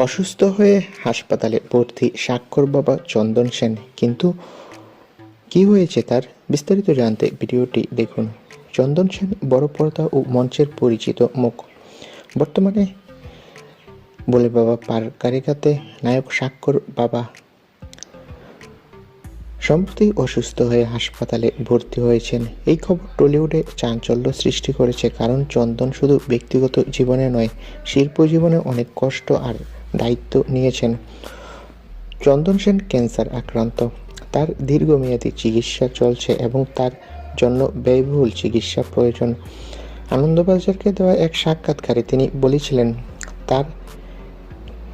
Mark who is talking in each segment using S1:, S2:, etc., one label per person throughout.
S1: অসুস্থ হয়ে হাসপাতালে ভর্তি স্বাক্ষর বাবা চন্দন সেন। কিন্তু কি হয়েছে তার বিস্তারিত জানতে ভিডিওটি দেখুন। চন্দন সেন বড় পর্দা ও মঞ্চের পরিচিত মুখ। বর্তমানে বলে বাবা পার কারিকাতে নায়ক স্বাক্ষর বাবা। সম্প্রতি অসুস্থ হয়ে হাসপাতালে ভর্তি হয়েছেন। এই খবর টলিউডে চাঞ্চল্য সৃষ্টি করেছে। কারণ চন্দন শুধু ব্যক্তিগত জীবনে নয় শিল্প জীবনে অনেক কষ্ট আর দায়িত্ব নিয়েছেন। চন্দন সেন ক্যান্সার আক্রান্ত। তার দীর্ঘমেয়াদী চিকিৎসা চলছে এবং তার জন্য ব্যয়বহুল চিকিৎসা প্রয়োজন। আনন্দবাজারকে দেওয়া এক সাক্ষাৎকারে তিনি বলেছিলেন, তার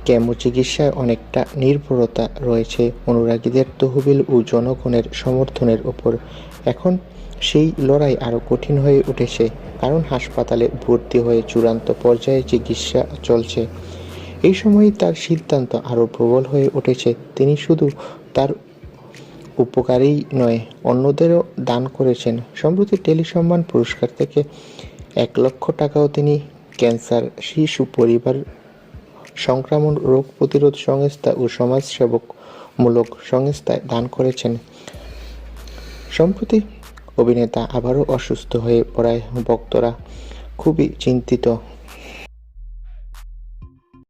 S1: কেমো চিকিৎসায় অনেকটা নির্ভরতা রয়েছে। অনুরাগীদের তহবিল ও জনগণের সমর্থনের ওপর এখন সেই লড়াই আরও কঠিন হয়ে উঠেছে। কারণ হাসপাতালে ভর্তি হয়ে চূড়ান্ত পর্যায়ে চিকিৎসা চলছে। এই সময়ই তার সিদ্ধান্ত আরও প্রবল হয়ে উঠেছে। তিনি শুধু তার উপকারেই নয়, অন্যদেরও দান করেছেন। সম্প্রতি টেলিসম্মান পুরস্কার থেকে এক লক্ষ টাকাও তিনি ক্যান্সার, শিশু পরিবার সংক্রমণ রোগ প্রতিরোধ সংস্থা ও সমাজসেবকমূলক সংস্থায় দান করেছেন। সম্প্রতি অভিনেতা আবারও অসুস্থ হয়ে পড়ায় ভক্তরা খুবই চিন্তিত।